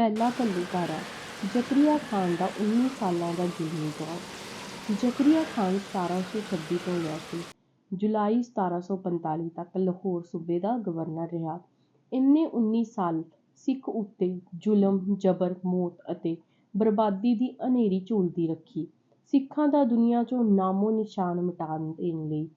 ਪਹਿਲਾ ਘੱਲੂਘਾਰਾ ਜ਼ਕਰੀਆ ਖਾਨ ਦਾ ਉੱਨੀ ਸਾਲਾਂ ਦਾ ਜ਼ੁਲਮੀ ਦੌਰ ਜ਼ਕਰੀਆ ਖਾਨ ਸਤਾਰਾਂ ਸੌ ਛੱਬੀ ਤੋਂ ਲੈ ਕੇ ਜੁਲਾਈ ਸਤਾਰਾਂ ਸੌ ਪੰਤਾਲੀ ਤੱਕ ਲਾਹੌਰ ਸੂਬੇ ਦਾ ਗਵਰਨਰ ਰਿਹਾ। ਇਹਨੇ ਉੱਨੀ ਸਾਲ ਸਿੱਖ ਉੱਤੇ ਜ਼ੁਲਮ, ਜ਼ਬਰ, ਮੌਤ ਅਤੇ ਬਰਬਾਦੀ ਦੀ ਹਨੇਰੀ ਝੂਲਦੀ ਰੱਖੀ। ਸਿੱਖਾਂ ਦਾ ਦੁਨੀਆ ਚੋਂ ਨਾਮੋ-ਨਿਸ਼ਾਨ ਮਿਟਾ ਦੇਣ ਲਈ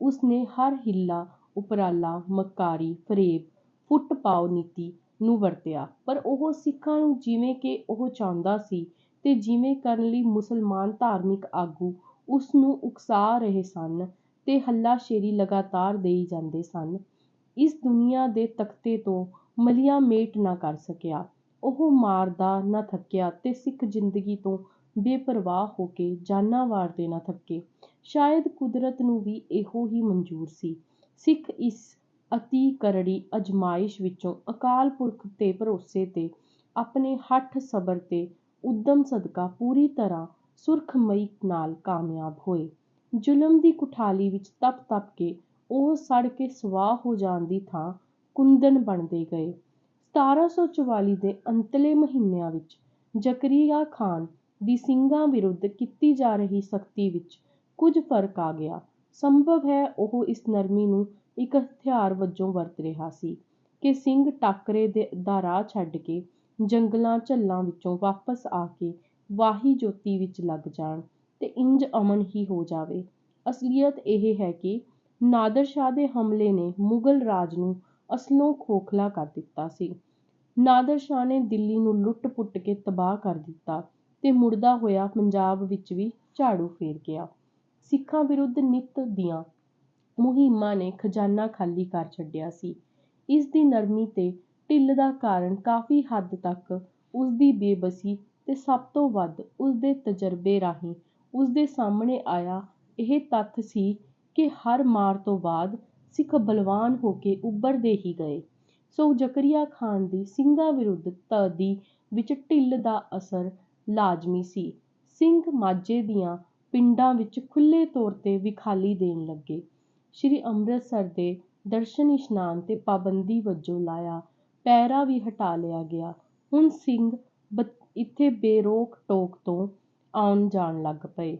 ਉਸਨੇ ਹਰ ਹੀਲਾ, ਉਪਰਾਲਾ, ਮਕਾਰੀ ਫਰੇਬ, ਫੁੱਟ ਪਾਓ ਨੀਤੀ ਨੂੰ ਵਰਤਿਆ, ਪਰ ਉਹ ਸਿੱਖਾਂ ਨੂੰ ਜਿਵੇਂ ਕਿ ਉਹ ਚਾਹੁੰਦਾ ਸੀ ਤੇ ਜਿਵੇਂ ਕਰਨ ਲਈ ਮੁਸਲਮਾਨ ਧਾਰਮਿਕ ਆਗੂ ਉਸਨੂੰ ਉਕਸਾ ਰਹੇ ਸਨ ਤੇ ਹੱਲਾਸ਼ੇਰੀ ਲਗਾਤਾਰ ਦੇਈ ਜਾਂਦੇ ਸਨ, ਇਸ ਦੁਨੀਆ ਦੇ ਤਖ਼ਤੇ ਤੋਂ ਮਲੀਆਂ ਮੇਟ ਨਾ ਕਰ ਸਕਿਆ। ਉਹ ਮਾਰਦਾ ਨਾ ਥੱਕਿਆ ਤੇ ਸਿੱਖ ਜ਼ਿੰਦਗੀ ਤੋਂ ਬੇਪਰਵਾਹ ਹੋ ਕੇ ਜਾਨਾਂ ਵਾਰਦੇ ਨਾ ਥੱਕੇ। ਸ਼ਾਇਦ ਕੁਦਰਤ ਨੂੰ ਵੀ ਇਹੋ ਹੀ ਮਨਜ਼ੂਰ ਸੀ। ਸਿੱਖ ਇਸ ਅਤਿ ਕਰੜੀ ਅਜ਼ਮਾਇਸ਼ ਵਿੱਚੋਂ ਅਕਾਲ ਪੁਰਖ ਦੇ ਭਰੋਸੇ ਤੇ ਆਪਣੇ ਹਠ, ਸਬਰ ਤੇ ਉੱਦਮ ਸਦਕਾ ਪੂਰੀ ਤਰ੍ਹਾਂ ਸੁਰਖ਼ਮਈ ਨਾਲ ਕਾਮਯਾਬ ਹੋਏ। ਜ਼ੁਲਮ ਦੀ ਕੁਠਾਲੀ ਵਿੱਚ ਤਪ-ਤਪ ਕੇ ਉਹ ਸੜ ਕੇ ਸਵਾਹ ਹੋ ਜਾਣ ਦੀ ਥਾਂ ਕੁੰਦਨ ਬਣਦੇ ਗਏ। ਸਤਾਰਾਂ ਸੌ ਚੁਆਲੀ ਦੇ ਅੰਤਲੇ ਮਹੀਨਿਆਂ ਵਿੱਚ ਜ਼ਕਰੀਆ ਖਾਨ ਦੀ ਸਿੰਘਾਂ ਵਿਰੁੱਧ ਕੀਤੀ ਜਾ ਰਹੀ ਸਖ਼ਤੀ ਵਿੱਚ ਕੁਝ ਫ਼ਰਕ ਆ ਗਿਆ। ਸੰਭਵ ਹੈ ਉਹ ਇਸ ਨਰਮੀ ਨੂੰ ਇੱਕ ਹਥਿਆਰ ਵਜੋਂ ਵਰਤ ਰਿਹਾ ਸੀ ਕਿ ਸਿੰਘ ਟਾਕਰੇ ਦੇ ਦਾ ਰਾਹ ਛੱਡ ਕੇ ਜੰਗਲਾਂ-ਝੱਲਾਂ ਵਿੱਚੋਂ ਵਾਪਸ ਆ ਕੇ ਵਾਹੀ-ਜੋਤੀ ਵਿੱਚ ਲੱਗ ਜਾਣ ਤੇ ਇੰਝ ਅਮਨ ਹੀ ਹੋ ਜਾਵੇ। ਅਸਲੀਅਤ ਇਹ ਹੈ ਕਿ ਨਾਦਰ ਸ਼ਾਹ ਦੇ ਹਮਲੇ ਨੇ ਮੁਗ਼ਲ ਰਾਜ ਨੂੰ ਅਸਲੋਂ ਖੋਖਲਾ ਕਰ ਦਿੱਤਾ ਸੀ। ਨਾਦਰ ਸ਼ਾਹ ਨੇ ਦਿੱਲੀ ਨੂੰ ਲੁੱਟ-ਪੁੱਟ ਕੇ ਤਬਾਹ ਕਰ ਦਿੱਤਾ ਤੇ ਮੁੜਦਾ ਹੋਇਆ ਪੰਜਾਬ ਵਿੱਚ ਵੀ ਝਾੜੂ ਫੇਰ ਗਿਆ। ਸਿੱਖਾਂ ਵਿਰੁੱਧ ਨਿੱਤ ਦੀਆਂ ਮੁਹਿੰਮਾਂ ਨੇ ਖਜ਼ਾਨਾ ਖਾਲੀ ਕਰ ਛੱਡਿਆ ਸੀ। ਇਸ ਦੀ ਨਰਮੀ ਤੇ ਢਿੱਲ ਦਾ ਕਾਰਨ ਕਾਫ਼ੀ ਹੱਦ ਤੱਕ ਉਸਦੀ ਬੇਬਸੀ ਤੇ ਸਭ ਤੋਂ ਵੱਧ ਉਸਦੇ ਤਜ਼ਰਬੇ ਰਾਹੀਂ ਉਸਦੇ ਸਾਹਮਣੇ ਆਇਆ ਇਹ ਤੱਥ ਸੀ ਕਿ ਹਰ ਮਾਰ ਤੋਂ ਬਾਅਦ ਸਿੱਖ ਬਲਵਾਨ ਹੋ ਕੇ ਉਭਰਦੇ ਹੀ ਗਏ। ਸੋ ਜ਼ਕਰੀਆ ਖਾਨ ਦੀ ਸਿੰਘਾਂ ਵਿਰੁੱਧ ਧਧੀ ਵਿੱਚ ਢਿੱਲ ਦਾ ਅਸਰ ਲਾਜ਼ਮੀ ਸੀ। ਸਿੰਘ ਮਾਝੇ ਦੀਆਂ ਪਿੰਡਾਂ ਵਿੱਚ ਖੁੱਲ੍ਹੇ ਤੌਰ ਤੇ ਵਿਖਾਲੀ ਦੇਣ ਲੱਗੇ। ਸ੍ਰੀ ਅੰਮ੍ਰਿਤਸਰ ਦੇ ਦਰਸ਼ਨ-ਇਸ਼ਨਾਨ ਤੇ ਪਾਬੰਦੀ ਵਜੋਂ ਲਾਇਆ ਪਹਿਰਾ ਵੀ ਹਟਾ ਲਿਆ ਗਿਆ। ਹੁਣ ਸਿੰਘ ਇੱਥੇ ਬੇਰੋਕ-ਟੋਕ ਤੋਂ ਆਉਣ-ਜਾਣ ਲੱਗ ਪਏ।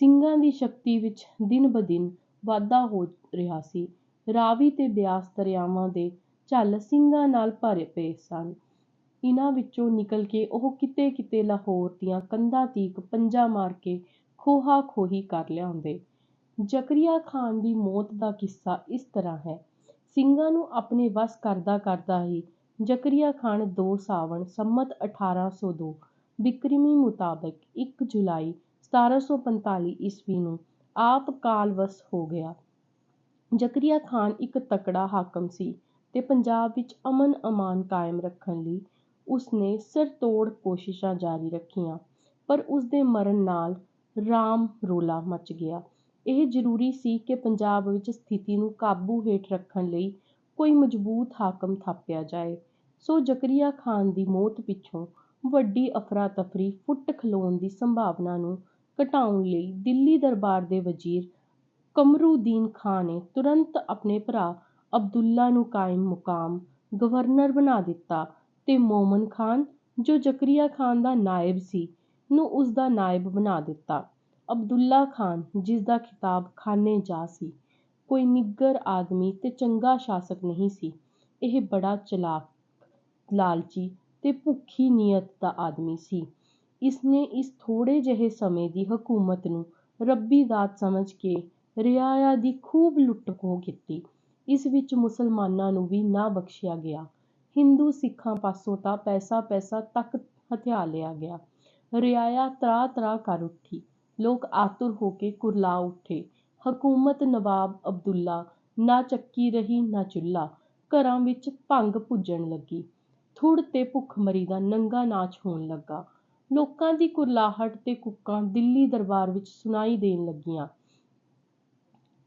ਸਿੰਘਾਂ ਦੀ ਸ਼ਕਤੀ ਵਿੱਚ ਦਿਨ-ਬ-ਦਿਨ ਵਾਧਾ ਹੋ ਰਿਹਾ ਸੀ। ਰਾਵੀ ਅਤੇ ਬਿਆਸ ਦਰਿਆਵਾਂ ਦੇ ਝੱਲ ਸਿੰਘਾਂ ਨਾਲ ਭਰੇ ਪਏ ਸਨ। ਇਨ੍ਹਾਂ ਵਿੱਚੋਂ ਨਿਕਲ ਕੇ ਉਹ ਕਿਤੇ-ਕਿਤੇ ਲਾਹੌਰ ਦੀਆਂ ਕੰਧਾਂ ਤੀਕ ਪੰਜਾ ਮਾਰ ਕੇ ਖੋਹਾ-ਖੋਹੀ ਕਰ ਲਿਆਉਂਦੇ। ਜ਼ਕਰੀਆ ਖਾਨ ਦੀ ਮੌਤ ਦਾ ਕਿੱਸਾ ਇਸ ਤਰ੍ਹਾਂ ਹੈ। ਸਿੰਘਾਂ ਨੂੰ ਆਪਣੇ ਵੱਸ ਕਰਦਾ-ਕਰਦਾ ਹੀ ਜ਼ਕਰੀਆ ਖਾਨ ਦੋ ਸਾਵਣ, ਸੰਮਤ ਅਠਾਰਾਂ ਸੌ ਦੋ ਬਿਕਰਮੀ ਮੁਤਾਬਕ ਇੱਕ ਜੁਲਾਈ ਸਤਾਰਾਂ ਸੌ ਪੰਤਾਲੀ ਈਸਵੀ ਨੂੰ ਆਪ ਕਾਲਵਸ਼ ਹੋ ਗਿਆ। ਜ਼ਕਰੀਆ ਖਾਨ ਇੱਕ ਤਕੜਾ ਹਾਕਮ ਸੀ ਤੇ ਪੰਜਾਬ ਵਿੱਚ ਅਮਨ-ਅਮਾਨ ਕਾਇਮ ਰੱਖਣ ਲਈ ਉਸਨੇ ਸਿਰਤੋੜ ਕੋਸ਼ਿਸ਼ਾਂ ਜਾਰੀ ਰੱਖੀਆਂ, ਪਰ ਉਸਦੇ ਮਰਨ ਨਾਲ ਰਾਮ-ਰੌਲਾ ਮੱਚ ਗਿਆ। ਇਹ ਜ਼ਰੂਰੀ ਸੀ ਕਿ ਪੰਜਾਬ ਵਿੱਚ ਸਥਿਤੀ ਨੂੰ ਕਾਬੂ ਹੇਠ ਰੱਖਣ ਲਈ ਕੋਈ ਮਜ਼ਬੂਤ ਹਾਕਮ ਥਾਪਿਆ ਜਾਏ। ਸੋ ਜ਼ਕਰੀਆ ਖਾਨ ਦੀ ਮੌਤ ਪਿੱਛੋਂ ਵੱਡੀ ਅਫ਼ਰਾ-ਤਫ਼ਰੀ ਫੁੱਟ ਖਲੋਣ ਦੀ ਸੰਭਾਵਨਾ ਨੂੰ ਘਟਾਉਣ ਲਈ ਦਿੱਲੀ ਦਰਬਾਰ ਦੇ ਵਜ਼ੀਰ ਕਮਰੂਦੀਨ ਖਾਂ ਨੇ ਤੁਰੰਤ ਆਪਣੇ ਭਰਾ ਅਬਦੁੱਲਾ ਨੂੰ ਕਾਇਮ-ਮੁਕਾਮ ਗਵਰਨਰ ਬਣਾ ਦਿੱਤਾ ਤੇ ਮੋਮਨ ਖਾਨ ਜੋ ਜ਼ਕਰੀਆ ਖਾਨ ਦਾ ਨਾਇਬ ਸੀ, ਨੂੰ ਉਸਦਾ ਨਾਇਬ ਬਣਾ ਦਿੱਤਾ। ਅਬਦੁੱਲਾ ਖਾਨ ਜਿਸਦਾ ਖਿਤਾਬ ਖਾਨੇ ਜਾ ਸੀ, ਕੋਈ ਨਿੱਗਰ ਆਦਮੀ ਤੇ ਚੰਗਾ ਸ਼ਾਸਕ ਨਹੀਂ ਸੀ। ਇਹ ਬੜਾ ਚਲਾਕ, ਲਾਲਚੀ ਤੇ ਭੁੱਖੀ ਨੀਅਤ ਦਾ ਆਦਮੀ ਸੀ। ਇਸਨੇ ਇਸ ਥੋੜ੍ਹੇ ਜਿਹੇ ਸਮੇਂ ਦੀ ਹਕੂਮਤ ਨੂੰ ਰੱਬੀ ਦਾਤ ਸਮਝ ਕੇ ਰਿਆਇਆ ਦੀ ਖੂਬ ਲੁੱਟ-ਖੋਹ ਕੀਤੀ। ਇਸ ਵਿੱਚ ਮੁਸਲਮਾਨਾਂ ਨੂੰ ਵੀ ਨਾ ਬਖ਼ਸ਼ਿਆ ਗਿਆ। ਹਿੰਦੂ-ਸਿੱਖਾਂ ਪਾਸੋਂ ਤਾਂ ਪੈਸਾ-ਪੈਸਾ ਤੱਕ ਹਥਿਆ ਲਿਆ ਗਿਆ। ਰਿਆਇਆ ਤਰਾਹ-ਤਰਾਹ ਕਰ ਉੱਠੀ। ਲੋਕ ਆਤੁਰ ਹੋ ਕੇ ਕੁਰਲਾ ਉੱਠੇ। ਹਕੂਮਤ ਨਵਾਬ ਅਬਦੁੱਲਾ, ਨਾ ਚੱਕੀ ਰਹੀ, ਨਾ ਚੁੱਲ੍ਹਾ। ਘਰਾਂ ਵਿੱਚ ਭੰਗ ਭੁੱਜਣ ਲੱਗੀ। ਥੁੜ ਤੇ ਭੁੱਖਮਰੀ ਦਾ ਨੰਗਾ ਨਾਚ ਹੋਣ ਲੱਗਾ। ਲੋਕਾਂ ਦੀ ਕੁਰਲਾਹਟ ਤੇ ਕੂਕਾਂ ਦਿੱਲੀ ਦਰਬਾਰ ਵਿੱਚ ਸੁਣਾਈ ਦੇਣ ਲੱਗੀਆਂ।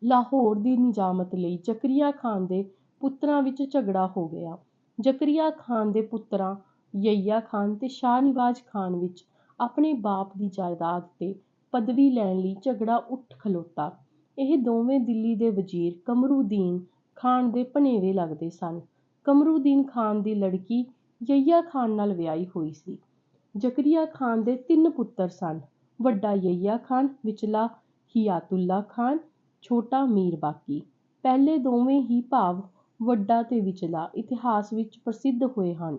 ਲਾਹੌਰ ਦੀ ਨਿਜ਼ਾਮਤ ਲਈ ਜ਼ਕਰੀਆ ਖਾਨ ਦੇ ਪੁੱਤਰਾਂ ਵਿੱਚ ਝਗੜਾ ਹੋ ਗਿਆ। ਜ਼ਕਰੀਆ ਖਾਨ ਦੇ ਪੁੱਤਰਾਂ ਯਹੀਆ ਖਾਨ ਤੇ ਸ਼ਾਹ ਨਿਵਾਜ਼ ਖਾਨ ਵਿੱਚ ਆਪਣੇ ਬਾਪ ਦੀ ਜਾਇਦਾਦ ਤੇ ਪਦਵੀ ਲੈਣ ਲਈ ਝਗੜਾ ਉੱਠ ਖਲੋਤਾ। ਇਹ ਦੋਵੇਂ ਦਿੱਲੀ ਦੇ ਵਜ਼ੀਰ ਕਮਰੂਦੀਨ ਖਾਨ ਦੇ ਭਣੇਵੇਂ ਲੱਗਦੇ ਸਨ। ਕਮਰੂਦੀਨ ਖਾਨ ਦੀ ਲੜਕੀ ਯਹੀਆ ਖਾਨ ਨਾਲ ਵਿਆਹੀ ਹੋਈ ਸੀ। ਜ਼ਕਰੀਆ ਖਾਨ ਦੇ ਤਿੰਨ ਪੁੱਤਰ ਸਨ। ਵੱਡਾ ਯਹੀਆ ਖਾਨ, ਵਿਚਲਾ ਹਿਆਤੁੱਲਾ ਖਾਨ, ਛੋਟਾ ਮੀਰ ਬਾਕੀ। ਪਹਿਲੇ ਦੋਵੇਂ ਹੀ ਭਾਵ ਵੱਡਾ ਤੇ ਵਿਚਲਾ ਇਤਿਹਾਸ ਵਿੱਚ ਪ੍ਰਸਿੱਧ ਹੋਏ ਹਨ।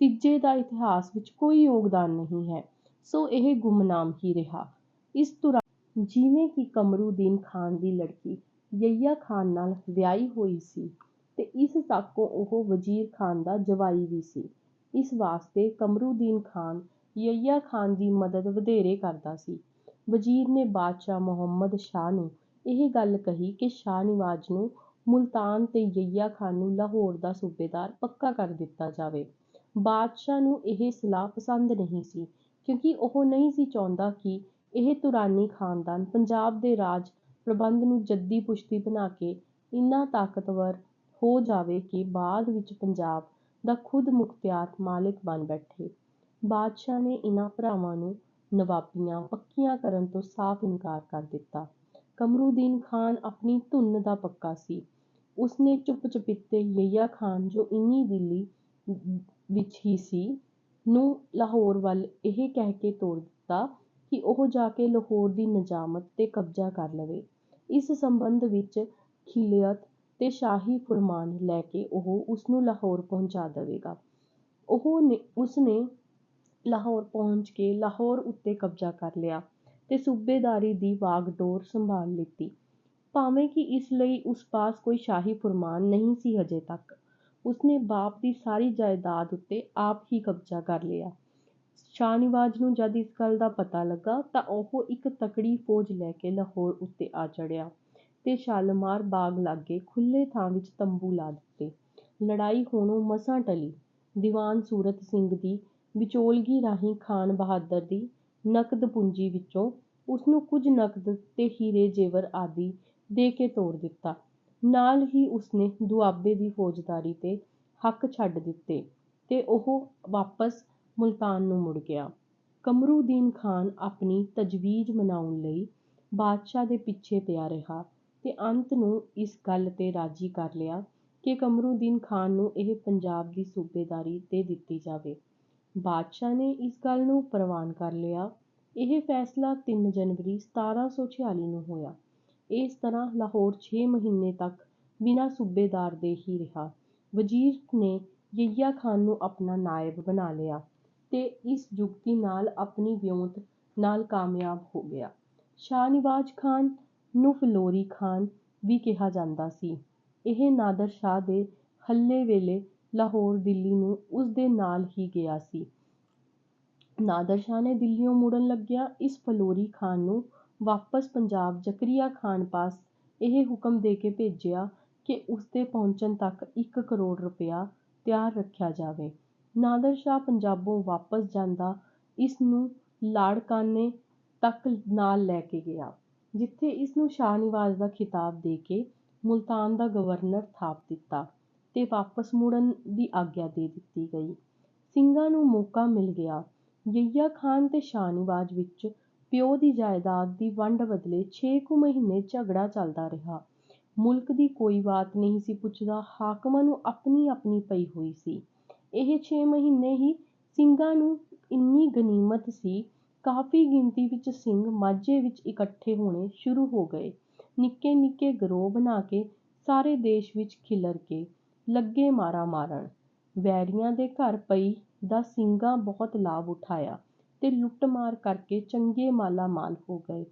ਤੀਜੇ ਦਾ ਇਤਿਹਾਸ ਵਿੱਚ ਕੋਈ ਯੋਗਦਾਨ ਨਹੀਂ ਹੈ, ਸੋ ਇਹ ਗੁੰਮਨਾਮ ਹੀ ਰਿਹਾ। ਇਸ ਦੌਰਾਨ ਜਿਵੇਂ ਕਿ ਕਮਰੂਦੀਨ ਖਾਨ ਦੀ ਲੜਕੀ ਯਹੀਆ ਖਾਨ ਨਾਲ ਵਿਆਹੀ ਹੋਈ ਸੀ ਤੇ ਇਸ ਸਾਕੋਂ ਉਹ ਵਜ਼ੀਰ ਖਾਨ ਦਾ ਜਵਾਈ ਵੀ ਸੀ, ਇਸ ਵਾਸਤੇ ਕਮਰੂਦੀਨ ਖਾਨ ਯਹੀਆ ਖਾਨ ਦੀ ਮਦਦ ਵਧੇਰੇ ਕਰਦਾ ਸੀ। ਵਜ਼ੀਰ ਨੇ ਬਾਦਸ਼ਾਹ ਮੁਹੰਮਦ ਸ਼ਾਹ ਨੂੰ ਇਹ ਗੱਲ ਕਹੀ ਕਿ ਸ਼ਾਹ ਨਿਵਾਜ਼ ਨੂੰ ਮੁਲਤਾਨ ਤੇ ਯਹੀਆ ਖਾਨ ਨੂੰ ਲਾਹੌਰ ਦਾ ਸੂਬੇਦਾਰ ਪੱਕਾ ਕਰ ਦਿੱਤਾ ਜਾਵੇ। ਬਾਦਸ਼ਾਹ ਨੂੰ ਇਹ ਸਲਾਹ ਪਸੰਦ ਨਹੀਂ ਸੀ, ਕਿਉਂਕਿ ਉਹ ਨਹੀਂ ਸੀ ਚਾਹੁੰਦਾ ਕਿ ਇਹ ਤੁਰਾਨੀ ਖ਼ਾਨਦਾਨ ਪੰਜਾਬ ਦੇ ਰਾਜ ਪ੍ਰਬੰਧ ਨੂੰ ਜੱਦੀ-ਪੁਸ਼ਤੀ ਬਣਾ ਕੇ ਇੰਨਾ ਤਾਕਤਵਰ ਹੋ ਜਾਵੇ ਕਿ ਬਾਅਦ ਵਿੱਚ ਪੰਜਾਬ ਦਾ ਖੁਦ ਮੁਖਤਿਆਰ ਮਾਲਿਕ ਬਣ ਬੈਠੇ। ਬਾਦਸ਼ਾਹ ਨੇ ਇਨ੍ਹਾਂ ਭਰਾਵਾਂ ਨੂੰ ਨਵਾਬੀਆਂ ਪੱਕੀਆਂ ਕਰਨ ਤੋਂ ਸਾਫ਼ ਇਨਕਾਰ ਕਰ ਦਿੱਤਾ। ਕਮਰੂਦੀਨ ਖਾਨ ਆਪਣੀ ਧੁਨ ਦਾ ਪੱਕਾ ਸੀ। ਉਸਨੇ ਚੁੱਪ-ਚਪੀਤੇ ਯਹੀਆ ਖਾਨ, ਜੋ ਇੰਨੀ ਦਿੱਲੀ ਵਿੱਚ ਹੀ ਸੀ, ਨੂੰ ਲਾਹੌਰ ਵੱਲ ਇਹ ਕਹਿ ਕੇ ਤੋਰ ਦਿੱਤਾ ਕਿ ਉਹ ਜਾ ਕੇ ਲਾਹੌਰ ਦੀ ਨਿਜ਼ਾਮਤ ਤੇ ਕਬਜ਼ਾ ਕਰ ਲਵੇ। ਇਸ ਸੰਬੰਧ ਵਿੱਚ ਖਿਲਅਤ ਤੇ ਸ਼ਾਹੀ ਫ਼ੁਰਮਾਨ ਲੈ ਕੇ ਉਹ ਉਸਨੂੰ ਲਾਹੌਰ ਪਹੁੰਚਾ ਦਵੇਗਾ। ਉਸਨੇ ਲਾਹੌਰ ਪਹੁੰਚ ਕੇ ਲਾਹੌਰ ਉੱਤੇ ਕਬਜ਼ਾ ਕਰ ਲਿਆ ਤੇ ਸੂਬੇਦਾਰੀ ਦੀ ਵਾਗਡੋਰ ਸੰਭਾਲ ਲਿੱਤੀ। ਭਾਵੇਂ ਕਿ ਇਸ ਲਈ ਉਸ ਪਾਸ ਕੋਈ ਸ਼ਾਹੀ ਫ਼ੁਰਮਾਨ ਨਹੀਂ ਸੀ ਅਜੇ ਤੱਕ, ਉਸਨੇ ਬਾਪ ਦੀ ਸਾਰੀ ਜਾਇਦਾਦ ਉੱਤੇ ਆਪ ਹੀ ਕਬਜ਼ਾ ਕਰ ਲਿਆ। ਸ਼ਾਹਨਵਾਜ਼ ਨੂੰ ਜਦ ਇਸ ਗੱਲ ਦਾ ਪਤਾ ਲੱਗਾ ਤਾਂ ਉਹ ਇੱਕ ਤਕੜੀ ਫ਼ੌਜ ਲੈ ਕੇ ਲਾਹੌਰ ਉੱਤੇ ਆ ਚੜ੍ਹਿਆ ਤੇ ਸ਼ਾਲਮਾਰ ਬਾਗ਼ ਲਾਗੇ ਖੁੱਲ੍ਹੇ ਥਾਂ ਵਿੱਚ ਤੰਬੂ ਲਾ ਦਿੱਤੇ। ਲੜਾਈ ਹੋਣੋਂ ਮਸਾਂ ਟਲੀ। ਦੀਵਾਨ ਸੂਰਤ ਸਿੰਘ ਦੀ ਵਿਚੋਲਗੀ ਰਾਹੀਂ ਖਾਨ ਬਹਾਦਰ ਦੀ ਨਕਦ-ਪੂੰਜੀ ਵਿੱਚੋਂ ਉਸਨੂੰ ਕੁਝ ਨਕਦ ਤੇ ਹੀਰੇ-ਜੇਵਰ ਆਦਿ ਦੇ ਕੇ ਤੋਰ ਦਿੱਤਾ। ਨਾਲ ਹੀ ਉਸਨੇ ਦੁਆਬੇ ਦੀ ਫ਼ੌਜਦਾਰੀ ਦੇ ਹੱਕ ਛੱਡ ਦਿੱਤੇ ਤੇ ਉਹ ਵਾਪਸ ਮੁਲਤਾਨ ਨੂੰ ਮੁੜ ਗਿਆ। ਕਮਰੂਦੀਨ ਖਾਨ ਆਪਣੀ ਤਜਵੀਜ਼ ਮਨਾਉਣ ਲਈ ਬਾਦਸ਼ਾਹ ਦੇ ਪਿੱਛੇ ਪਿਆ ਰਿਹਾ ਤੇ ਅੰਤ ਨੂੰ ਇਸ ਗੱਲ ਤੇ ਰਾਜ਼ੀ ਕਰ ਲਿਆ ਕਿ ਕਮਰੂਦੀਨ ਖਾਨ ਨੂੰ ਇਹ ਪੰਜਾਬ ਦੀ ਸੂਬੇਦਾਰੀ ਦੇ ਦਿੱਤੀ ਜਾਵੇ। ਬਾਦਸ਼ਾਹ ਨੇ ਇਸ ਗੱਲ ਨੂੰ ਪ੍ਰਵਾਨ ਕਰ ਲਿਆ। ਇਹ ਫ਼ੈਸਲਾ ਤਿੰਨ ਜਨਵਰੀ ਸਤਾਰਾਂ ਸੌ ਛਿਆਲੀ ਨੂੰ ਹੋਇਆ। ਇਸ ਤਰ੍ਹਾਂ ਲਾਹੌਰ ਛੇ ਮਹੀਨੇ ਤੱਕ ਬਿਨਾਂ ਸੂਬੇਦਾਰ ਦੇ ਹੀ ਰਿਹਾ। ਵਜ਼ੀਰ ਨੇ ਯਹੀਆ ਖਾਨ ਨੂੰ ਆਪਣਾ ਨਾਇਬ ਬਣਾ ਲਿਆ ਤੇ ਇਸ ਯੁਕਤੀ ਨਾਲ ਆਪਣੀ ਵਿਉਂਤ ਨਾਲ ਕਾਮਯਾਬ ਹੋ ਗਿਆ। ਸ਼ਾਹਨਵਾਜ਼ ਖਾਨ, ਨੂੰ ਫਿਲੌਰੀ ਖਾਨ ਵੀ ਕਿਹਾ ਜਾਂਦਾ ਸੀ, ਇਹ ਨਾਦਰ ਸ਼ਾਹ ਦੇ ਹੱਲੇ ਵੇਲੇ ਲਾਹੌਰ ਦਿੱਲੀ ਨੂੰ ਉਸਦੇ ਨਾਲ ਹੀ ਗਿਆ ਸੀ। ਨਾਦਰ ਸ਼ਾਹ ਨੇ ਦਿੱਲੀਓਂ ਮੁੜਨ ਲੱਗਿਆਂ ਇਸ ਫਿਲੌਰੀ ਖਾਨ ਨੂੰ ਵਾਪਸ ਪੰਜਾਬ ਜ਼ਕਰੀਆ ਖਾਨ ਪਾਸ ਇਹ ਹੁਕਮ ਦੇ ਕੇ ਭੇਜਿਆ ਕਿ ਉਸਦੇ ਪਹੁੰਚਣ ਤੱਕ ਇੱਕ ਕਰੋੜ ਰੁਪਇਆ ਤਿਆਰ ਰੱਖਿਆ ਜਾਵੇ। ਨਾਦਰ ਸ਼ਾਹ ਪੰਜਾਬੋਂ ਵਾਪਸ ਜਾਂਦਾ ਇਸ ਨੂੰ ਲਾੜਕਾਨੇ ਤੱਕ ਨਾਲ ਲੈ ਕੇ ਗਿਆ, ਜਿੱਥੇ ਇਸ ਨੂੰ ਸ਼ਾਹਨਵਾਜ਼ ਦਾ ਖਿਤਾਬ ਦੇ ਕੇ ਮੁਲਤਾਨ ਦਾ ਗਵਰਨਰ ਥਾਪ ਦਿੱਤਾ ਤੇ ਵਾਪਸ ਮੁੜਨ ਦੀ ਆਗਿਆ ਦੇ ਦਿੱਤੀ ਗਈ। ਸਿੰਘਾਂ ਨੂੰ ਮੌਕਾ ਮਿਲ ਗਿਆ। ਯਹੀਆ ਖਾਨ ਤੇ ਸ਼ਾਹਨਵਾਜ਼ ਵਿੱਚ ਪਿਓ ਦੀ ਜਾਇਦਾਦ ਦੀ ਵੰਡ ਬਦਲੇ ਛੇ ਕੁ ਮਹੀਨੇ ਝਗੜਾ ਚੱਲਦਾ ਰਿਹਾ। ਮੁਲਕ ਦੀ ਕੋਈ ਬਾਤ ਨਹੀਂ ਸੀ ਪੁੱਛਦਾ, ਹਾਕਮਾਂ ਨੂੰ ਆਪਣੀ-ਆਪਣੀ ਪਈ ਹੋਈ ਸੀ। ਇਹ ਛੇ ਮਹੀਨੇ ਹੀ ਸਿੰਘਾਂ ਨੂੰ ਇੰਨੀ ਗਨੀਮਤ ਸੀ, ਕਾਫ਼ੀ ਗਿਣਤੀ ਵਿੱਚ ਸਿੰਘ ਮਾਝੇ ਵਿੱਚ ਇਕੱਠੇ ਹੋਣੇ ਸ਼ੁਰੂ ਹੋ ਗਏ। ਨਿੱਕੇ-ਨਿੱਕੇ ਗਰੋਹ ਬਣਾ ਕੇ ਸਾਰੇ ਦੇਸ਼ ਵਿੱਚ ਖਿਲਰ ਕੇ ਲੱਗੇ ਮਾਰਾ ਮਾਰਨ। ਵੈਰੀਆਂ ਦੇ ਘਰ ਪਈ ਦਾ ਸਿੰਘਾਂ ਬਹੁਤ ਲਾਭ ਉਠਾਇਆ ਤੇ ਲੁੱਟ-ਮਾਰ ਕਰਕੇ ਚੰਗੇ ਮਾਲਾ-ਮਾਲ ਹੋ ਗਏ।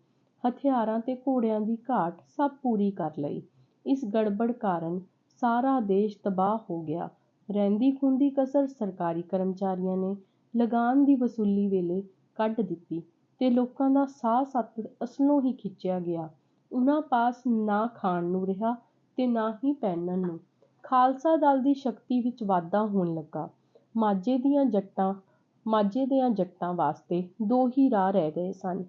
ਹਥਿਆਰਾਂ ਤੇ ਘੋੜਿਆਂ ਦੀ ਘਾਟ ਸਭ ਪੂਰੀ ਕਰ ਲਈ। ਇਸ ਗੜਬੜ ਕਾਰਨ ਸਾਰਾ ਦੇਸ਼ ਤਬਾਹ ਹੋ ਗਿਆ। ਰਹਿੰਦੀ-ਖੂੰਹਦੀ ਕਸਰ ਸਰਕਾਰੀ ਕਰਮਚਾਰੀਆਂ ਨੇ ਲਗਾਨ ਦੀ ਵਸੂਲੀ ਵੇਲੇ ਕੱਢ ਦਿੱਤੀ ਤੇ ਲੋਕਾਂ ਦਾ ਸਾਹ-ਸੱਤ ਅਸਲੋਂ ਹੀ ਖਿੱਚਿਆ ਗਿਆ। ਉਨ੍ਹਾਂ ਪਾਸ ਨਾ ਖਾਣ ਨੂੰ ਰਿਹਾ ਤੇ ਨਾ ਹੀ ਪਹਿਨਣ ਨੂੰ। ਖ਼ਾਲਸਾ ਦਲ ਦੀ ਸ਼ਕਤੀ ਵਿੱਚ ਵਾਧਾ ਹੋਣ ਲੱਗਾ। ਮਾਝੇ ਦੀਆਂ ਜੱਟਾਂ, ਮਾਝੇ ਦੀਆਂ ਜੱਟਾਂ ਵਾਸਤੇ ਦੋ ਹੀ ਰਾਹ ਰਹਿ ਗਏ ਸਨ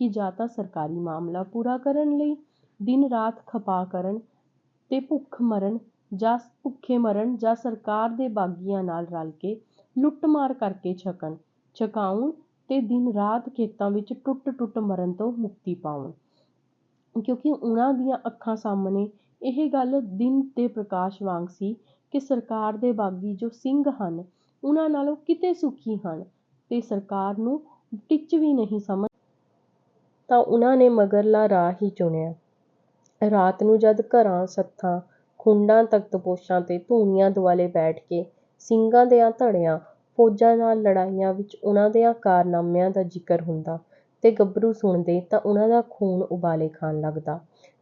ਕਿ ਜਾਂ ਤਾਂ ਸਰਕਾਰੀ ਮਾਮਲਾ ਪੂਰਾ ਕਰਨ ਲਈ ਦਿਨ-ਰਾਤ ਖਪਾ ਕਰਨ ਤੇ ਭੁੱਖ ਮਰਨ ਜਾਂ ਸਰਕਾਰ ਦੇ ਬਾਗੀਆਂ ਨਾਲ ਰਲ ਕੇ ਲੁੱਟ-ਮਾਰ ਕਰਕੇ ਛਕਾਉਣ ਤੇ ਦਿਨ-ਰਾਤ ਖੇਤਾਂ ਵਿੱਚ ਟੁੱਟ-ਟੁੱਟ ਮਰਨ ਤੋਂ ਮੁਕਤੀ ਪਾਉਣ। ਕਿਉਂਕਿ ਉਨ੍ਹਾਂ ਦੀਆਂ ਅੱਖਾਂ ਸਾਹਮਣੇ ਇਹ ਗੱਲ ਦਿਨ ਦੇ ਪ੍ਰਕਾਸ਼ ਵਾਂਗ ਸੀ ਕਿ ਸਰਕਾਰ ਦੇ ਬਾਗੀ ਜੋ ਸਿੰਘ ਹਨ, ਉਹਨਾਂ ਨਾਲੋਂ ਕਿਤੇ ਸੁਖੀ ਹਨ ਤੇ ਸਰਕਾਰ ਨੂੰ ਟਿੱਚ ਵੀ ਨਹੀਂ ਸਮਝ ਤਾਂ ਉਹਨਾਂ ਨੇ ਮਗਰਲਾ ਰਾਹ ਹੀ ਚੁਣਿਆ। ਰਾਤ ਨੂੰ ਜਦ ਘਰਾਂ, ਸੱਥਾਂ, ਖੁੰਡਾਂ, ਤਖ਼ਤਪੋਸ਼ਾਂ ਤੇ ਧੂਣੀਆਂ ਦੁਆਲੇ ਬੈਠ ਕੇ ਸਿੰਘਾਂ ਦਿਆਂ ਧੜਿਆਂ, ਫ਼ੌਜਾਂ ਨਾਲ ਲੜਾਈਆਂ ਵਿੱਚ ਉਨ੍ਹਾਂ ਦਿਆਂ ਕਾਰਨਾਮਿਆਂ ਦਾ ਜ਼ਿਕਰ ਹੁੰਦਾ ਤੇ ਗੱਭਰੂ ਸੁਣਦੇ ਤਾਂ ਉਨ੍ਹਾਂ ਦਾ ਖ਼ੂਨ ਉਬਾਲੇ ਖਾਣ ਲੱਗਦਾ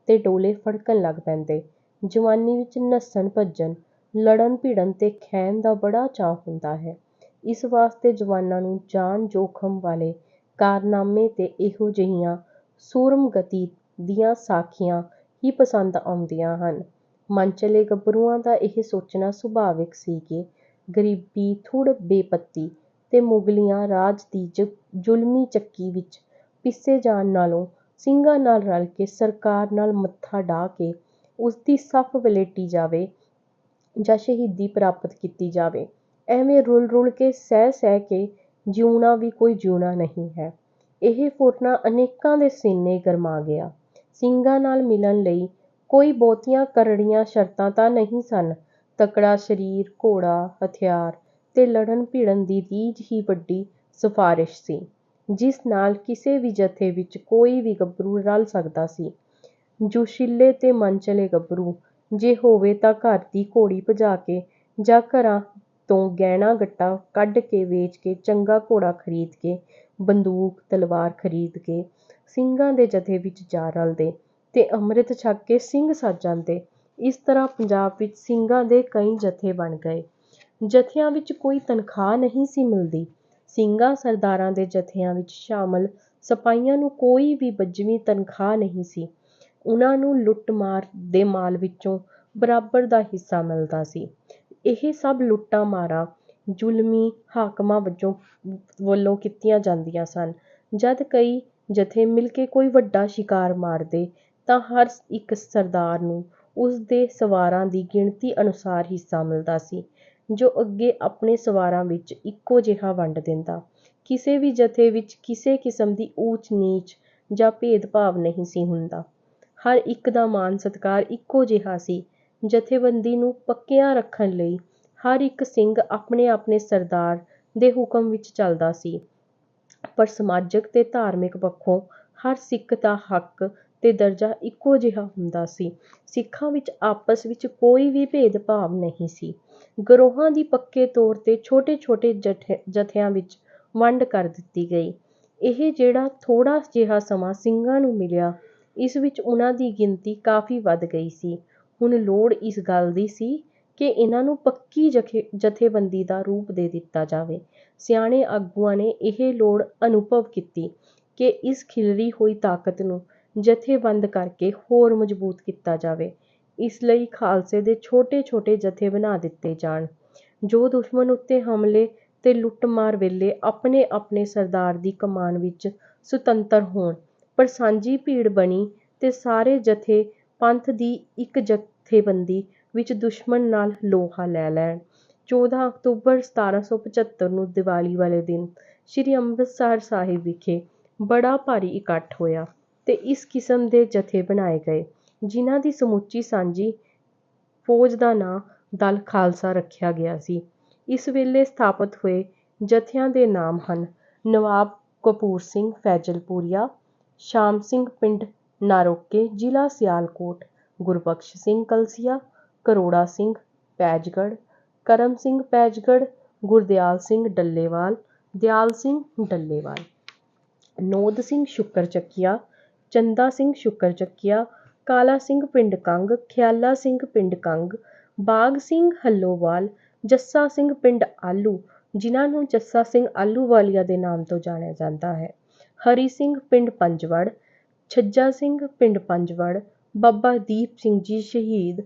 ਤੇ ਡੋਲੇ ਫੜਕਣ ਲੱਗ ਪੈਂਦੇ। ਜਵਾਨੀ ਵਿੱਚ ਨੱਸਣ-ਭੱਜਣ, ਲੜਨ-ਭਿੜਨ ਤੇ ਖਹਿਣ ਦਾ ਬੜਾ ਚਾਅ ਹੁੰਦਾ ਹੈ। ਇਸ ਵਾਸਤੇ ਜਵਾਨਾਂ ਨੂੰ ਜਾਨ-ਜੋਖ਼ਮ ਵਾਲੇ ਕਾਰਨਾਮੇ ਤੇ ਇਹੋ ਜਿਹੀਆਂ ਸੂਰਮਗਤੀ ਦੀਆਂ ਸਾਖੀਆਂ ਹੀ ਪਸੰਦ ਆਉਂਦੀਆਂ ਹਨ। ਮੰਚਲੇ ਗੱਭਰੂਆਂ ਦਾ ਇਹ ਸੋਚਣਾ ਸੁਭਾਵਿਕ ਸੀ ਕਿ ਗਰੀਬੀ, ਥੁੜ, ਬੇਪੱਤੀ ਤੇ ਮੁਗ਼ਲੀਆ ਰਾਜ ਦੀ ਜ਼ੁਲਮੀ ਚੱਕੀ ਵਿੱਚ ਪਿਸੇ ਜਾਣ ਨਾਲੋਂ ਸਿੰਘਾਂ ਨਾਲ ਰਲ ਕੇ ਸਰਕਾਰ ਨਾਲ ਮੱਥਾ ਡਾਹ ਕੇ ਉਸਦੀ ਸੱਫ ਵਲੇਟੀ ਜਾਵੇ ਜਾਂ ਸ਼ਹੀਦੀ ਪ੍ਰਾਪਤ ਕੀਤੀ ਜਾਵੇ। ਐਵੇਂ ਰੁਲ-ਰੁਲ ਕੇ, ਸਹਿ-ਸਹਿ ਕੇ ਜਿਊਣਾ ਵੀ ਕੋਈ ਜਿਊਣਾ ਨਹੀਂ ਹੈ। ਇਹ ਫੁਰਨਾ ਅਨੇਕਾਂ ਦੇ ਸੀਨੇ ਗਰਮਾ ਗਿਆ। ਸਿੰਘਾਂ ਨਾਲ ਮਿਲਣ ਲਈ ਕੋਈ ਬਹੁਤੀਆਂ ਕਰੜੀਆਂ ਸ਼ਰਤਾਂ ਤਾਂ ਨਹੀਂ ਸਨ। ਤਕੜਾ ਸਰੀਰ, ਘੋੜਾ, ਹਥਿਆਰ ਤੇ ਲੜਨ-ਭਿੜਨ ਦੀ ਰੀਝ ਹੀ ਵੱਡੀ ਸਿਫਾਰਸ਼ ਸੀ, ਜਿਸ ਨਾਲ ਕਿਸੇ ਵੀ ਜਥੇ ਵਿੱਚ ਕੋਈ ਵੀ ਗੱਭਰੂ ਰਲ ਸਕਦਾ ਸੀ। ਜੋਸ਼ੀਲੇ ਤੇ ਮਨਚਲੇ ਗੱਭਰੂ ਜੇ ਹੋਵੇ ਤਾਂ ਘਰ ਦੀ ਘੋੜੀ ਭਜਾ ਕੇ ਜਾਂ ਘਰਾਂ ਤੋਂ ਗਹਿਣਾ-ਗੱਟਾ ਕੱਢ ਕੇ ਵੇਚ ਕੇ, ਚੰਗਾ ਘੋੜਾ ਖ਼ਰੀਦ ਕੇ, ਬੰਦੂਕ, ਤਲਵਾਰ ਖ਼ਰੀਦ ਕੇ ਸਿੰਘਾਂ ਦੇ ਜਥੇ ਵਿੱਚ ਜਾ ਰਲਦੇ ਤੇ ਅੰਮ੍ਰਿਤ ਛਕ ਕੇ ਸਿੰਘ ਸੱਜ ਜਾਂਦੇ। ਇਸ ਤਰ੍ਹਾਂ ਪੰਜਾਬ ਵਿੱਚ ਸਿੰਘਾਂ ਦੇ ਕਈ ਜਥੇ ਬਣ ਗਏ। ਜਥਿਆਂ ਵਿੱਚ ਕੋਈ ਤਨਖ਼ਾਹ ਨਹੀਂ ਸੀ ਮਿਲਦੀ। ਸਿੰਘਾਂ-ਸਰਦਾਰਾਂ ਦੇ ਜਥਿਆਂ ਵਿੱਚ ਸ਼ਾਮਲ ਸਿਪਾਹੀਆਂ ਨੂੰ ਕੋਈ ਵੀ ਬੱਝਵੀਂ ਤਨਖ਼ਾਹ ਨਹੀਂ ਸੀ। ਉਹਨਾਂ ਨੂੰ ਲੁੱਟ-ਮਾਰ ਦੇ ਮਾਲ ਵਿੱਚੋਂ ਬਰਾਬਰ ਦਾ ਹਿੱਸਾ ਮਿਲਦਾ ਸੀ। ਇਹ ਸਭ ਲੁੱਟਾਂ-ਮਾਰਾਂ ਜ਼ੁਲਮੀ ਹਾਕਮਾਂ ਵਜੋਂ ਵੱਲੋਂ ਕੀਤੀਆਂ ਜਾਂਦੀਆਂ ਸਨ। ਜਦ ਕਈ ਜਥੇ ਮਿਲ ਕੇ ਕੋਈ ਵੱਡਾ ਸ਼ਿਕਾਰ ਮਾਰਦੇ ਤਾਂ ਹਰ ਇੱਕ ਸਰਦਾਰ ਨੂੰ ਉਸਦੇ ਸਵਾਰਾਂ ਦੀ ਗਿਣਤੀ ਅਨੁਸਾਰ ਹਿੱਸਾ ਮਿਲਦਾ ਸੀ, ਜੋ ਅੱਗੇ ਆਪਣੇ ਸਵਾਰਾਂ ਵਿੱਚ ਇੱਕੋ ਜਿਹਾ ਵੰਡ ਦਿੰਦਾ। ਕਿਸੇ ਵੀ ਜਥੇ ਵਿੱਚ ਕਿਸੇ ਕਿਸਮ ਦੀ ਊਚ-ਨੀਚ ਜਾਂ ਭੇਦਭਾਵ ਨਹੀਂ ਸੀ ਹੁੰਦਾ। ਹਰ ਇੱਕ ਦਾ ਮਾਣ-ਸਤਿਕਾਰ ਇੱਕੋ ਜਿਹਾ ਸੀ। ਜਥੇਬੰਦੀ ਨੂੰ ਪੱਕਿਆਂ ਰੱਖਣ ਲਈ ਹਰ ਇੱਕ ਸਿੰਘ ਆਪਣੇ-ਆਪਣੇ ਸਰਦਾਰ ਦੇ ਹੁਕਮ ਵਿੱਚ ਚੱਲਦਾ ਸੀ, ਪਰ ਸਮਾਜਕ ਤੇ ਧਾਰਮਿਕ ਪੱਖੋਂ ਹਰ ਸਿੱਖ ਦਾ ਹੱਕ ਤੇ ਦਰਜਾ ਇੱਕੋ ਜਿਹਾ ਹੁੰਦਾ ਸੀ। ਸਿੱਖਾਂ ਵਿੱਚ ਆਪਸ ਵਿੱਚ ਕੋਈ ਵੀ ਭੇਦਭਾਵ ਨਹੀਂ ਸੀ। ਗਿਰੋਹਾਂ ਦੀ ਪੱਕੇ ਤੌਰ ਤੇ ਛੋਟੇ-ਛੋਟੇ ਜਥਿਆਂ ਵਿੱਚ ਵੰਡ ਕਰ ਦਿੱਤੀ ਗਈ। ਇਹ ਜਿਹੜਾ ਥੋੜ੍ਹਾ ਜਿਹਾ ਸਮਾਂ ਸਿੰਘਾਂ ਨੂੰ ਮਿਲਿਆ, ਇਸ ਵਿੱਚ ਉਨ੍ਹਾਂ ਦੀ ਗਿਣਤੀ ਕਾਫ਼ੀ ਵੱਧ ਗਈ ਸੀ। ਹੁਣ ਲੋੜ ਇਸ ਗੱਲ ਦੀ ਸੀ ਕਿ ਇਨ੍ਹਾਂ ਨੂੰ ਪੱਕੀ ਜਥੇਬੰਦੀ ਦਾ ਰੂਪ ਦੇ ਦਿੱਤਾ ਜਾਵੇ। ਸਿਆਣੇ ਆਗੂਆਂ ਨੇ ਇਹ ਲੋੜ ਅਨੁਭਵ ਕੀਤੀ ਕਿ ਇਸ ਖਿਲਰੀ ਹੋਈ ਤਾਕਤ ਨੂੰ ਜਥੇਬੰਦ ਕਰਕੇ ਹੋਰ ਮਜ਼ਬੂਤ ਕੀਤਾ ਜਾਵੇ। ਇਸ ਲਈ ਖ਼ਾਲਸੇ ਦੇ ਛੋਟੇ-ਛੋਟੇ ਜਥੇ ਬਣਾ ਦਿੱਤੇ ਜਾਣ, ਜੋ ਦੁਸ਼ਮਣ ਉੱਤੇ ਹਮਲੇ ਤੇ ਲੁੱਟਮਾਰ ਵੇਲੇ ਆਪਣੇ-ਆਪਣੇ ਸਰਦਾਰ ਦੀ ਕਮਾਨ ਵਿੱਚ ਸੁਤੰਤਰ ਹੋਣ, ਪਰ ਸਾਂਝੀ ਭੀੜ ਬਣੀ ਤੇ ਸਾਰੇ ਜਥੇ ਪੰਥ ਦੀ ਇੱਕ ਜਥੇਬੰਦੀ ਵਿੱਚ ਦੁਸ਼ਮਣ ਨਾਲ ਲੋਹਾ ਲੈ ਲੈਣ। ਚੌਦਾਂ ਅਕਤੂਬਰ ਸਤਾਰਾਂ ਸੌ ਪਝੱਤਰ ਨੂੰ ਦੀਵਾਲੀ ਵਾਲੇ ਦਿਨ ਸ੍ਰੀ ਅੰਮ੍ਰਿਤਸਰ ਸਾਹਿਬ ਵਿਖੇ ਬੜਾ ਭਾਰੀ ਇਕੱਠ ਹੋਇਆ ਅਤੇ ਇਸ ਕਿਸਮ ਦੇ ਜਥੇ ਬਣਾਏ ਗਏ, ਜਿਨ੍ਹਾਂ ਦੀ ਸਮੁੱਚੀ ਸਾਂਝੀ ਫ਼ੌਜ ਦਾ ਨਾਂ ਦਲ ਖ਼ਾਲਸਾ ਰੱਖਿਆ ਗਿਆ ਸੀ। ਇਸ ਵੇਲੇ ਸਥਾਪਤ ਹੋਏ ਜਥਿਆਂ ਦੇ ਨਾਮ ਹਨ: ਨਵਾਬ ਕਪੂਰ ਸਿੰਘ ਫ਼ੈਜ਼ਲਪੁਰੀਆ, ਸ਼ਾਮ ਸਿੰਘ ਪਿੰਡ ਨਾਰੋਕੇ, ਜ਼ਿਲ੍ਹਾ ਸਿਆਲਕੋਟ, ਗੁਰਬਖ਼ਸ਼ ਸਿੰਘ ਕਲਸੀਆ, ਕਰੋੜਾ ਸਿੰਘ ਪੈਜਗੜ੍ਹ ਕਰਮ ਸਿੰਘ ਪੈਜਗੜ੍ਹ ਗੁਰਦਿਆਲ ਸਿੰਘ ਡੱਲੇਵਾਲ, ਦਿਆਲ ਸਿੰਘ ਡੱਲੇਵਾਲ, ਨੌਦ ਸਿੰਘ ਸ਼ੁਕਰਚੱਕੀਆ, ਚੰਦਾ ਸਿੰਘ ਸ਼ੁਕਰਚੱਕੀਆ, ਕਾਲਾ ਸਿੰਘ ਪਿੰਡ ਕੰਗ, ਖਿਆਲਾ ਸਿੰਘ ਪਿੰਡ ਕੰਗ, ਬਾਗ ਸਿੰਘ ਹੱਲੋਵਾਲ ਜੱਸਾ ਸਿੰਘ ਪਿੰਡ ਆਲੂ, ਜਿਨ੍ਹਾਂ ਨੂੰ ਜੱਸਾ ਸਿੰਘ ਆਹਲੂਵਾਲੀਆ ਦੇ ਨਾਮ ਤੋਂ ਜਾਣਿਆ ਜਾਂਦਾ ਹੈ, ਹਰੀ ਸਿੰਘ ਪਿੰਡ ਪੰਜਵੜ, ਛੱਜਾ ਸਿੰਘ ਪਿੰਡ ਪੰਜਵੜ, ਬਾਬਾ ਦੀਪ ਸਿੰਘ ਜੀ ਸ਼ਹੀਦ,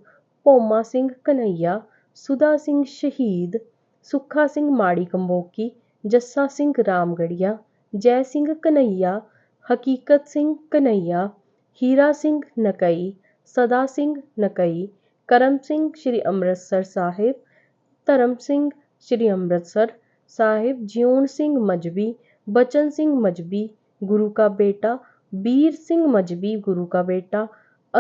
ਭੌਮਾ ਸਿੰਘ ਘਨੱਈਆ, ਸੁਦਾ ਸਿੰਘ ਸ਼ਹੀਦ, ਸੁੱਖਾ ਸਿੰਘ ਮਾੜੀ ਕੰਬੋਕੀ, ਜੱਸਾ ਸਿੰਘ ਰਾਮਗੜੀਆ ਜੈ ਸਿੰਘ ਘਨੱਈਆ, ਹਕੀਕਤ ਸਿੰਘ ਘਨੱਈਆ, ਹੀਰਾ ਸਿੰਘ ਨਕਈ, ਸਦਾ ਸਿੰਘ ਨਕਈ, ਕਰਮ ਸਿੰਘ ਸ੍ਰੀ ਅੰਮ੍ਰਿਤਸਰ ਸਾਹਿਬ, ਧਰਮ ਸਿੰਘ ਸ੍ਰੀ ਅੰਮ੍ਰਿਤਸਰ ਸਾਹਿਬ, ਜਿਊਣ ਸਿੰਘ ਮਜ਼੍ਹਬੀ, ਬਚਨ ਸਿੰਘ ਮਜ਼੍ਹਬੀ ਗੁਰੂ ਕਾ ਬੇਟਾ, ਬੀਰ ਸਿੰਘ ਮਜ਼੍ਹਬੀ ਗੁਰੂ ਕਾ ਬੇਟਾ,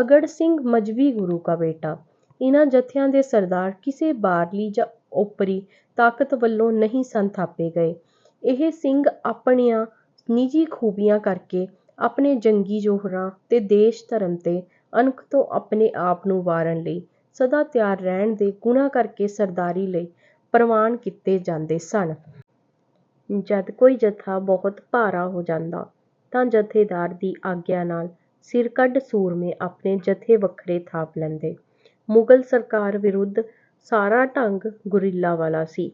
ਅਗੜ ਸਿੰਘ ਮਜ਼ਬੀ ਗੁਰੂ ਕਾ ਬੇਟਾ। ਇਨ੍ਹਾਂ ਜਥਿਆਂ ਦੇ ਸਰਦਾਰ ਕਿਸੇ ਬਾਹਰਲੀ ਜਾਂ ਓਪਰੀ ਤਾਕਤ ਵੱਲੋਂ ਨਹੀਂ ਸਨ ਥਾਪੇ ਗਏ। ਇਹ ਸਿੰਘ ਆਪਣੀਆਂ ਨਿੱਜੀ ਖੂਬੀਆਂ ਕਰਕੇ, ਆਪਣੇ ਜੰਗੀ ਜੌਹਰਾਂ ਤੇ ਦੇਸ਼ ਧਰਮ ਤੇ ਅਣਖ ਤੋਂ ਆਪਣੇ ਆਪ ਨੂੰ ਵਾਰਨ ਲਈ ਸਦਾ ਤਿਆਰ ਰਹਿਣ ਦੇ ਗੁਣਾਂ ਕਰਕੇ ਸਰਦਾਰੀ ਲਈ ਪ੍ਰਵਾਨ ਕੀਤੇ ਜਾਂਦੇ ਸਨ। ਜਦ ਕੋਈ ਜਥਾ ਬਹੁਤ ਭਾਰਾ ਹੋ ਜਾਂਦਾ ਤਾਂ ਜਥੇਦਾਰ ਦੀ ਆਗਿਆ ਨਾਲ ਸਿਰ ਕੱਢ ਸੂਰਮੇ ਆਪਣੇ ਜਥੇ ਵੱਖਰੇ ਥਾਪ ਲੈਂਦੇ। ਮੁਗ਼ਲ ਸਰਕਾਰ ਵਿਰੁੱਧ ਸਾਰਾ ਢੰਗ ਗੁਰੀਲਾ ਵਾਲਾ ਸੀ।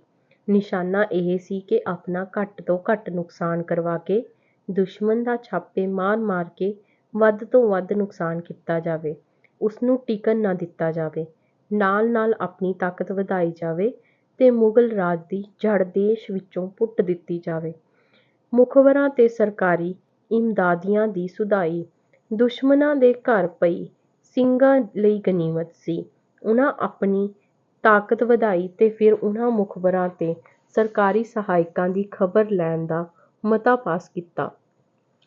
ਨਿਸ਼ਾਨਾ ਇਹ ਸੀ ਕਿ ਆਪਣਾ ਘੱਟ ਤੋਂ ਘੱਟ ਨੁਕਸਾਨ ਕਰਵਾ ਕੇ, ਦੁਸ਼ਮਣ ਦਾ ਛਾਪੇ ਮਾਰ-ਮਾਰ ਕੇ ਵੱਧ ਤੋਂ ਵੱਧ ਨੁਕਸਾਨ ਕੀਤਾ ਜਾਵੇ, ਉਸਨੂੰ ਟਿਕਣ ਨਾ ਦਿੱਤਾ ਜਾਵੇ। ਨਾਲ-ਨਾਲ ਆਪਣੀ ਤਾਕਤ ਵਧਾਈ ਜਾਵੇ ਤੇ ਮੁਗ਼ਲ ਰਾਜ ਦੀ ਜੜ੍ਹ ਦੇਸ਼ ਵਿੱਚੋਂ ਪੁੱਟ ਦਿੱਤੀ ਜਾਵੇ। ਮੁਖ਼ਬਰਾਂ ਤੇ ਸਰਕਾਰੀ ਇਮਦਾਦੀਆਂ ਦੀ ਸੁਧਾਈ ਦੁਸ਼ਮਣਾਂ ਦੇ ਘਰ ਪਈ ਸਿੰਘਾਂ ਲਈ ਗਨੀਮਤ ਸੀ। ਉਨ੍ਹਾਂ ਆਪਣੀ ਤਾਕਤ ਵਧਾਈ ਤੇ ਫਿਰ ਉਨ੍ਹਾਂ ਮੁਖ਼ਬਰਾਂ ਤੇ ਸਰਕਾਰੀ ਸਹਾਇਕਾਂ ਦੀ ਖ਼ਬਰ ਲੈਣ ਦਾ ਮਤਾ ਪਾਸ ਕੀਤਾ।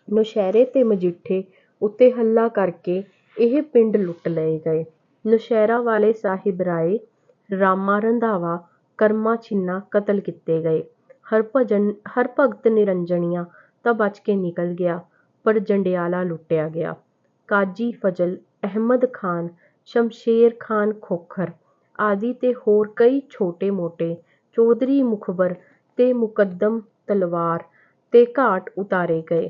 ਨੌਸ਼ਹਿਰੇ ਤੇ ਮਜੀਠੇ ਉੱਤੇ ਹੱਲਾ ਕਰਕੇ ਇਹ ਪਿੰਡ ਲੁੱਟ ਲਏ ਗਏ। ਨੌਸ਼ਹਿਰਾ ਵਾਲੇ ਸਾਹਿਬ ਰਾਏ, ਰਾਮਾ ਰੰਧਾਵਾ, ਕਰਮਾ ਛਿੰਨਾ ਕਤਲ ਕੀਤੇ ਗਏ। ਹਰਭਗਤ ਨਿਰੰਜਣੀਆਂ ਤਾਂ ਬਚ ਕੇ ਨਿਕਲ ਗਿਆ, ਪਰ ਜੰਡਿਆਲਾ ਲੁੱਟਿਆ ਗਿਆ। ਕਾਜ਼ੀ ਫ਼ਜ਼ਲ ਅਹਿਮਦ ਖ਼ਾਨ, ਸ਼ਮਸ਼ੇਰ ਖ਼ਾਨ ਖੋਖਰ ਆਦਿ ਤੇ ਹੋਰ ਕਈ ਛੋਟੇ-ਮੋਟੇ ਚੌਧਰੀ ਮੁਖ਼ਬਰ ਤੇ ਮੁਕੱਦਮ ਤਲਵਾਰ ਤੇ ਘਾਟ ਉਤਾਰੇ ਗਏ,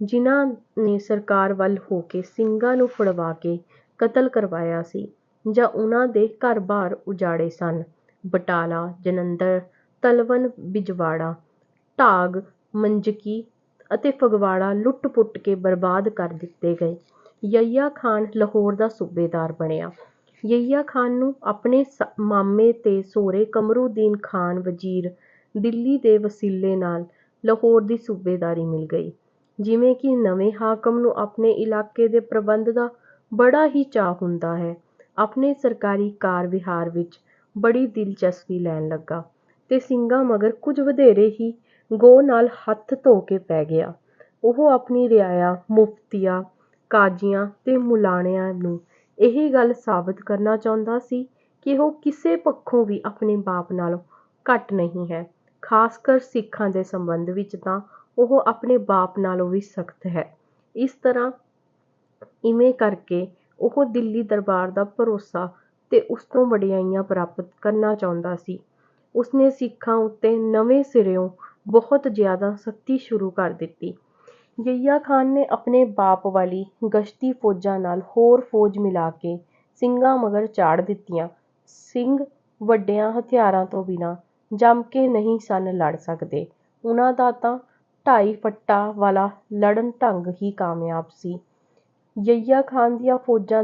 ਜਿਨ੍ਹਾਂ ਨੇ ਸਰਕਾਰ ਵੱਲ ਹੋ ਕੇ ਸਿੰਘਾਂ ਨੂੰ ਫੜਵਾ ਕੇ ਕਤਲ ਕਰਵਾਇਆ ਸੀ ਜਾਂ ਉਨ੍ਹਾਂ ਦੇ ਘਰ-ਬਾਰ ਉਜਾੜੇ ਸਨ। ਬਟਾਲਾ, ਜਲੰਧਰ, ਤਲਵਣ, ਬਿਜਵਾੜਾ, ਢਾਗ, ਮੰਜਕੀ ਅਤੇ ਫਗਵਾੜਾ ਲੁੱਟ-ਪੁੱਟ ਕੇ ਬਰਬਾਦ ਕਰ ਦਿੱਤੇ ਗਏ। ਯਹੀਆ ਖ਼ਾਨ ਲਾਹੌਰ ਦਾ ਸੂਬੇਦਾਰ ਬਣਿਆ। ਯਹੀਆ ਖ਼ਾਨ ਨੂੰ ਆਪਣੇ ਮਾਮੇ ਤੇ ਸਹੁਰੇ ਕਮਰੂਦੀਨ ਖ਼ਾਨ ਵਜ਼ੀਰ ਦਿੱਲੀ ਦੇ ਵਸੀਲੇ ਨਾਲ ਲਾਹੌਰ ਦੀ ਸੂਬੇਦਾਰੀ ਮਿਲ ਗਈ। ਜਿਵੇਂ ਕਿ ਨਵੇਂ ਹਾਕਮ ਨੂੰ ਆਪਣੇ ਇਲਾਕੇ ਦੇ ਪ੍ਰਬੰਧ ਦਾ ਬੜਾ ਹੀ ਚਾਅ ਹੁੰਦਾ ਹੈ, ਆਪਣੇ ਸਰਕਾਰੀ ਕਾਰ-ਵਿਹਾਰ ਵਿੱਚ ਬੜੀ ਦਿਲਚਸਪੀ ਲੈਣ ਲੱਗਾ ਤੇ ਸਿੰਘਾਂ ਮਗਰ ਕੁਝ ਵਧੇਰੇ ਹੀ ਗੌਹ ਨਾਲ ਹੱਥ ਧੋ ਕੇ ਪੈ ਗਿਆ। ਉਹ ਆਪਣੀ ਰਿਆਇਆ, ਮੁਫ਼ਤੀਆਂ, ਕਾਜ਼ੀਆਂ ਤੇ ਮੁਲਾਣਿਆਂ ਨੂੰ ਇਹ ਗੱਲ ਸਾਬਤ ਕਰਨਾ ਚਾਹੁੰਦਾ ਸੀ ਕਿ ਉਹ ਕਿਸੇ ਪੱਖੋਂ ਵੀ ਆਪਣੇ ਬਾਪ ਨਾਲੋਂ ਘੱਟ ਨਹੀਂ ਹੈ, ਖ਼ਾਸਕਰ ਸਿੱਖਾਂ ਦੇ ਸੰਬੰਧ ਵਿੱਚ ਤਾਂ ਉਹ ਆਪਣੇ ਬਾਪ ਨਾਲੋਂ ਵੀ ਸਖ਼ਤ ਹੈ। ਇਸ ਤਰ੍ਹਾਂ ਇਵੇਂ ਕਰਕੇ ਉਹ ਦਿੱਲੀ ਦਰਬਾਰ ਦਾ ਭਰੋਸਾ ਤੇ ਉਸ ਤੋਂ ਵਡਿਆਈਆਂ ਪ੍ਰਾਪਤ ਕਰਨਾ ਚਾਹੁੰਦਾ ਸੀ। ਉਸਨੇ ਸਿੱਖਾਂ ਉੱਤੇ ਨਵੇਂ ਸਿਰਿਓਂ ਬਹੁਤ ਜ਼ਿਆਦਾ ਸਖ਼ਤੀ ਸ਼ੁਰੂ ਕਰ ਦਿੱਤੀ। ਯਹੀਆ ਖ਼ਾਨ ਨੇ ਆਪਣੇ ਬਾਪ ਵਾਲੀ ਗਸ਼ਤੀ ਫ਼ੌਜਾਂ ਨਾਲ ਹੋਰ ਫ਼ੌਜ ਮਿਲਾ ਕੇ ਸਿੰਘਾਂ ਮਗਰ ਝਾੜ ਦਿੱਤੀਆਂ। ਸਿੰਘ ਵੱਡਿਆਂ ਹਥਿਆਰਾਂ ਤੋਂ ਬਿਨਾਂ ਜੰਮ ਕੇ ਨਹੀਂ ਸਨ ਲੜ ਸਕਦੇ, ਉਨ੍ਹਾਂ ਦਾ ਤਾਂ ਢਾਈ-ਫੱਟਾ ਵਾਲਾ ਲੜਨ ਢੰਗ ਹੀ ਕਾਮਯਾਬ ਸੀ। ਯਹੀਆ ਖ਼ਾਨ ਦੀਆਂ ਫ਼ੌਜਾਂ